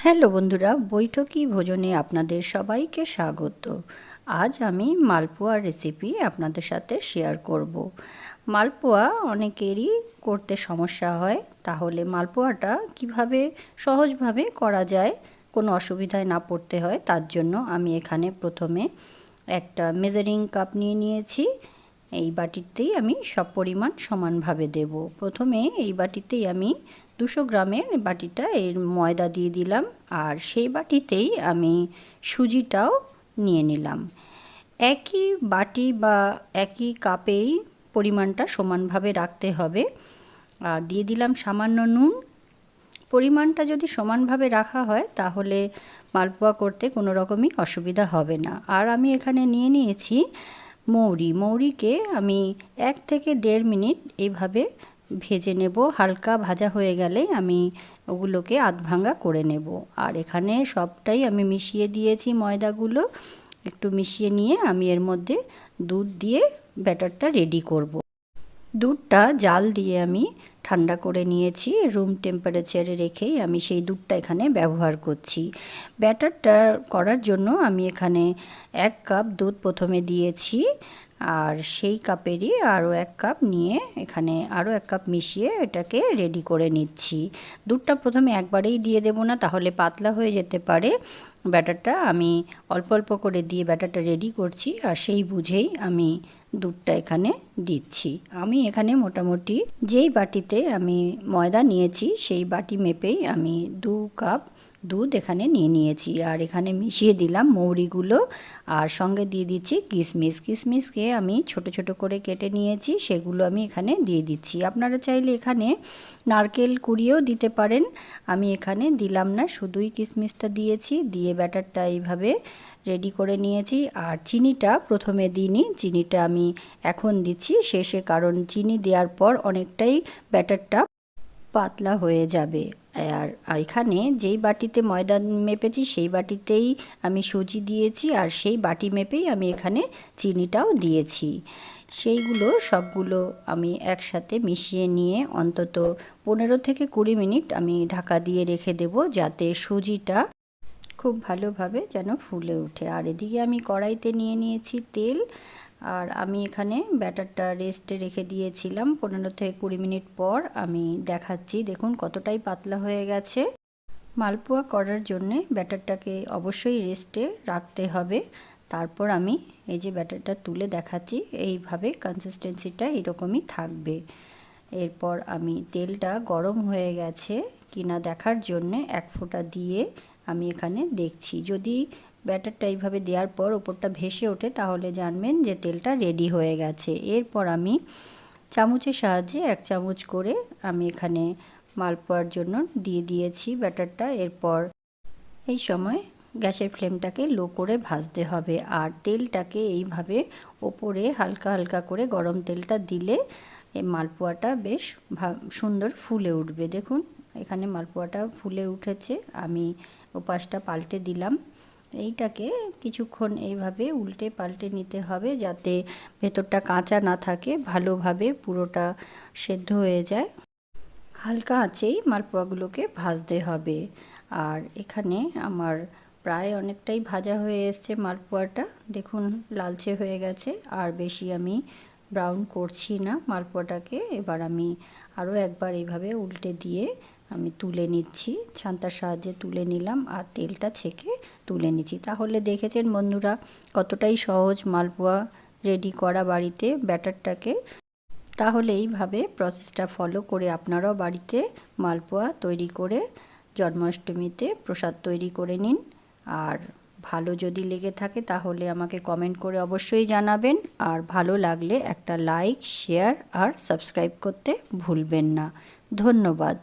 Hello বন্ধুরা, বৈঠকি ভোজনে আপনাদের সবাইকে স্বাগত আজ আমি মালপোয়ার রেসিপি আপনাদের সাথে শেয়ার করব। মালপোয়া অনেকেরই করতে সমস্যা হয়, তাহলে মালপোয়াটা কীভাবে সহজভাবে করা যায়, কোনো অসুবিধায় না পড়তে হয়, তার জন্য আমি এখানে প্রথমে একটা মেজারিং কাপ নিয়ে নিয়েছি এই বাটিতেই আমি সব পরিমাণ সমানভাবে দেব। প্রথমে এই বাটিতেই আমি দুশো গ্রামের বাটিটা এর ময়দা দিয়ে দিলাম আর সেই বাটিতেই আমি সুজিটাও নিয়ে নিলাম। একই বাটি বা একই কাপেই পরিমাণটা সমানভাবে রাখতে হবে। আর দিয়ে দিলাম সামান্য নুন। পরিমাণটা যদি সমানভাবে রাখা হয় তাহলে মালপোয়া করতে কোনো রকমই অসুবিধা হবে না। আর আমি এখানে নিয়ে নিয়েছি মৌরি। মৌরিকে আমি এক থেকে দেড় মিনিট এইভাবে ভেজে নেব। হালকা ভাজা হয়ে গেলে আমি ওগুলোকে আধ ভাঙ্গা করে নেব। আর এখানে সবটাই আমি মিশিয়ে দিয়েছি ময়দাগুলো। একটু মিশিয়ে নিয়ে আমি এর মধ্যে দুধ দিয়ে ব্যাটারটা রেডি করব। দুধটা জাল দিয়ে আমি ঠান্ডা করে নিয়েছি রুম টেম্পারেচারে রেখেই আমি সেই দুধটা এখানে ব্যবহার করছি। ব্যাটারটা করার জন্য আমি এখানে এক কাপ দুধ প্রথমে দিয়েছি, আর সেই কাপেরই আরও এক কাপ নিয়ে এখানে আরও এক কাপ মিশিয়ে এটাকে রেডি করে নিচ্ছি। দুধটা প্রথমে একবারেই দিয়ে দেবো না, তাহলে পাতলা হয়ে যেতে পারে। ব্যাটারটা আমি অল্প অল্প করে দিয়ে ব্যাটারটা রেডি করছি, আর সেই বুঝেই আমি দুধটা এখানে দিচ্ছি। আমি এখানে মোটামুটি যেই বাটিতে আমি ময়দা নিয়েছি, সেই বাটি মেপেই আমি দু কাপ দুধ এখানে নিয়ে নিয়েছি। আর এখানে মিশিয়ে দিলাম মৌরিগুলো। আর সঙ্গে দিয়ে দিচ্ছি কিশমিশ কিশমিশকে আমি ছোট ছোট করে কেটে নিয়েছি, সেগুলো আমি এখানে দিয়ে দিচ্ছি। আপনারা চাইলে এখানে নারকেল কুড়িয়েও দিতে পারেন। আমি এখানে দিলাম না, শুধুই কিশমিশটা দিয়েছি। দিয়ে ব্যাটারটা এইভাবে রেডি করে নিয়েছি। আর চিনিটা প্রথমে দিইনি। চিনিটা আমি এখন দিচ্ছি শেষে, কারণ চিনি দেওয়ার পর অনেকটাই ব্যাটারটা পাতলা হয়ে যাবে। আর এখানে যেই বাটিতে ময়দা মেপেছি, সেই বাটিতেই আমি সুজি দিয়েছি আর সেই বাটি মেপেই আমি এখানে চিনিটাও দিয়েছি। সেইগুলো সবগুলো আমি একসাথে মিশিয়ে নিয়ে অন্তত পনেরো থেকে কুড়ি মিনিট আমি ঢাকা দিয়ে রেখে দেব যাতে সুজিটা খুব ভালোভাবে যেন ফুলে ওঠে। আর এদিকে আমি কড়াইতে নিয়ে নিয়েছি তেল আর আমি এখানে ব্যাটারটা রেস্টে রেখে দিয়েছিলাম। পনেরো থেকে কুড়ি মিনিট পর আমি দেখাচ্ছি। দেখুন কতটাই পাতলা হয়ে গেছে। মালপোয়া করার জন্যে ব্যাটারটাকে অবশ্যই রেস্টে রাখতে হবে। তারপর আমি এই যে ব্যাটারটা তুলে দেখাচ্ছি, এইভাবে কনসিস্টেন্সিটা এরকমই থাকবে। এরপর আমি তেলটা গরম হয়ে গেছে কিনা দেখার জন্যে এক ফোঁটা দিয়ে আমি এখানে দেখছি। যদি ব্যাটারটা এইভাবে দেওয়ার পর ওপরটা ভেসে ওঠে, তাহলে জানবেন যে তেলটা রেডি হয়ে গেছে। এরপর আমি চামচের সাহায্যে এক চামচ করে আমি এখানে মালপোয়ার জন্য দিয়ে দিয়েছি ব্যাটারটা। এরপর এই সময় গ্যাসের ফ্লেমটাকে লো করে ভাজতে হবে। আর তেলটাকে এইভাবে ওপরে হালকা হালকা করে গরম তেলটা দিলে মালপোয়াটা বেশ সুন্দর ফুলে উঠবে। দেখুন, এখানে মালপোয়াটা ফুলে উঠেছে। আমি ওপাশটা পাল্টে দিলাম। এইটাকে কিছুক্ষণ এইভাবে উল্টে পাল্টে নিতে হবে যাতে ভেতরটা কাঁচা না থাকে, ভালোভাবে পুরোটা সেদ্ধ হয়ে যায়। হালকা আঁচেই মালপোয়াগুলোকে ভাজতে হবে। আর এখানে আমার প্রায় অনেকটাই ভাজা হয়ে এসছে মালপোয়াটা। দেখুন, লালচে হয়ে গেছে। আর বেশি আমি ব্রাউন করছি না মালপোয়াটাকে। এবার আমি আরও একবার এইভাবে উল্টে দিয়ে আমি তুলে নিচ্ছি। ছান্তার সাহায্যে তুলে নিলাম আর তেলটা ছেঁকে তুলে নিচ্ছি। তাহলে দেখেছেন বন্ধুরা কতটাই সহজ মালপোয়া রেডি করা বাড়িতে ব্যাটারটাকে। তাহলে এইভাবে প্রসেসটা ফলো করে আপনারাও বাড়িতে মালপোয়া তৈরি করে জন্মাষ্টমীতে প্রসাদ তৈরি করে নিন। আর ভালো যদি লেগে থাকে তাহলে আমাকে কমেন্ট করে অবশ্যই জানাবেন। আর ভালো লাগলে একটা লাইক শেয়ার আর সাবস্ক্রাইব করতে ভুলবেন না। ধন্যবাদ।